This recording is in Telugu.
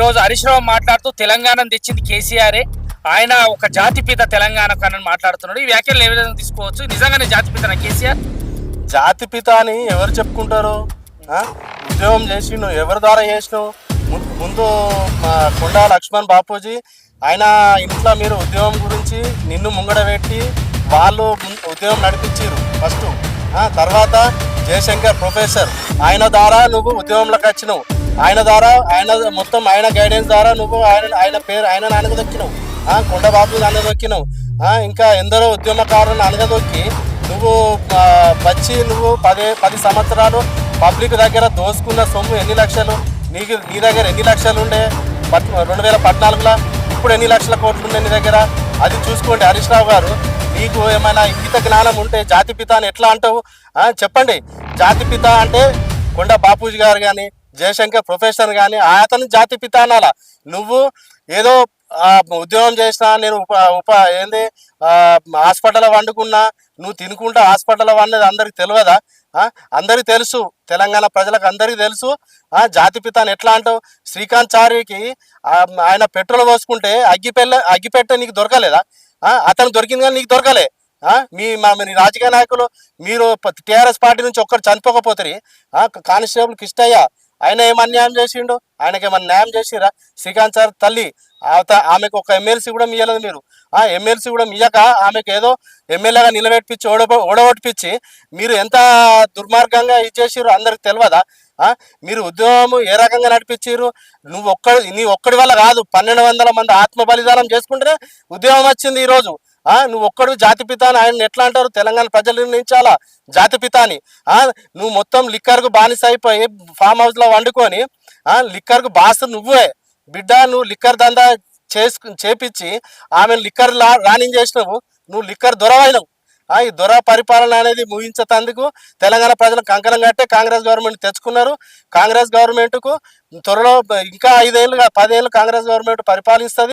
ఈరోజు హరీష్ రావు మాట్లాడుతూ తెలంగాణను తెచ్చింది కేసీఆరే ఆయన ఒక జాతిపిత తెలంగాణకు అని మాట్లాడుతున్నాడు. ఈ వ్యాఖ్యలు ఏ విధంగా తీసుకోవచ్చు? నిజంగానే జాతిపిత కేసీఆర్? జాతి పిత అని ఎవరు చెప్పుకుంటారు? ఉద్యోగం చేసిండు ఎవరి ద్వారా చేసినావు? ము- ముందు మా కొండా లక్ష్మణ్ బాపూజీ ఆయన ఇంట్లో మీరు ఉద్యోగం గురించి నిన్ను ముంగడ పెట్టి వాళ్ళు ఉద్యోగం నడిపించారు ఫస్ట్. తర్వాత జయశంకర్ ప్రొఫెసర్. ఆయన ద్వారా నువ్వు ఉద్యోగంలోకి వచ్చినావు. ఆయన ద్వారా ఆయన మొత్తం ఆయన గైడెన్స్ ద్వారా నువ్వు ఆయన ఆయన పేరు ఆయన అనగదొక్కినావు ఆ, కొండ బాబు అనగదొక్కినావు ఆ, ఇంకా ఎందరో ఉద్యమకారులను అనగదొక్కి నువ్వు వచ్చి నువ్వు పదే పది సంవత్సరాలు పబ్లిక్ దగ్గర దోసుకున్న సొమ్ము ఎన్ని లక్షలు? నీకు నీ దగ్గర ఎన్ని లక్షలు ఉండే? రెండు వేల పద్నాలుగులో ఇప్పుడు ఎన్ని లక్షల కోట్లు ఉండే నీ దగ్గర? అది చూసుకోండి హరీష్ రావు గారు. నీకు ఏమైనా ఇంగిత జ్ఞానం ఉంటే జాతిపిత అని ఎట్లా అంటావు? చెప్పండి. జాతిపిత అంటే కొండ బాపూజీ గారు కానీ జయశంకర్ ప్రొఫెసర్ కానీ అతను జాతి పితానాల నువ్వు ఏదో ఉద్యోగం చేసినా నేను ఉప ఉప ఏంది హాస్పిటల్ వండుకున్నా నువ్వు తినుకుంటా హాస్పిటల్ వండేది అందరికి తెలియదా అందరికీ అందరికి తెలుసు. తెలంగాణ ప్రజలకు అందరికీ తెలుసు. జాతి జాతిపిత ఎట్లా అంటావు? శ్రీకాంత్ చారికి ఆయన పెట్రోల్ పోసుకుంటే అగ్గిపెల్ల అగ్గిపెట్ట నీకు దొరకలేదా? అతను దొరికింది కానీ నీకు దొరకలే. మీ మా మీ రాజకీయ నాయకులు మీరు టీఆర్ఎస్ పార్టీ నుంచి ఒక్కరు చనిపోకపోతారు కానిస్టేబుల్ కిష్టయ్య ఆయన ఏం అన్యాయం చేసిండు? ఆయనకి ఏమన్నా న్యాయం చేసిరా? శ్రీకాంత్ సార్ తల్లి ఆత- ఆమెకు ఒక ఎమ్మెల్సీ కూడా మీయలేదు మీరు. ఆ ఎమ్మెల్సీ కూడా మీయక ఆమెకు ఏదో ఎమ్మెల్యేగా నిలబెట్టించి ఓడ ఓడగొట్టిపించి మీరు ఎంత దుర్మార్గంగా ఇచ్చేసారు అందరికి తెలియదా? మీరు ఉద్యమం ఏ రకంగా నడిపించారు నువ్వు ఒక్కడు నీ ఒక్కడి వల్ల కాదు. పన్నెండు వందల మంది ఆత్మ బలిదానం చేసుకుంటేనే ఉద్యమం వచ్చింది ఈరోజు. ఆ నువ్వు ఒక్కడు జాతిపిత అని ఆయన ఎట్లా అంటారు? తెలంగాణ ప్రజలు నిర్ణయించాలా? జాతిపిత అని. ఆ నువ్వు మొత్తం లిక్కర్కు బానిస అయిపోయి ఫామ్ హౌస్లో వండుకొని ఆ లిక్కర్కు బాస్ నువ్వే. బిడ్డ నువ్వు లిక్కర్ దందా చేసుకు చేపించి ఆమె లిక్కర్ లా రాణించేసినావు నువ్వు లిక్కర్ దొరవైనవు ఆ ఈ దొర పరిపాలన అనేది ముగించేందుకు తెలంగాణ ప్రజలు కంకణం కట్టే కాంగ్రెస్ గవర్నమెంట్ తెచ్చుకున్నారు. కాంగ్రెస్ గవర్నమెంట్కు త్వరలో ఇంకా ఐదేళ్ళు పదేళ్ళు కాంగ్రెస్ గవర్నమెంట్ పరిపాలిస్తుంది.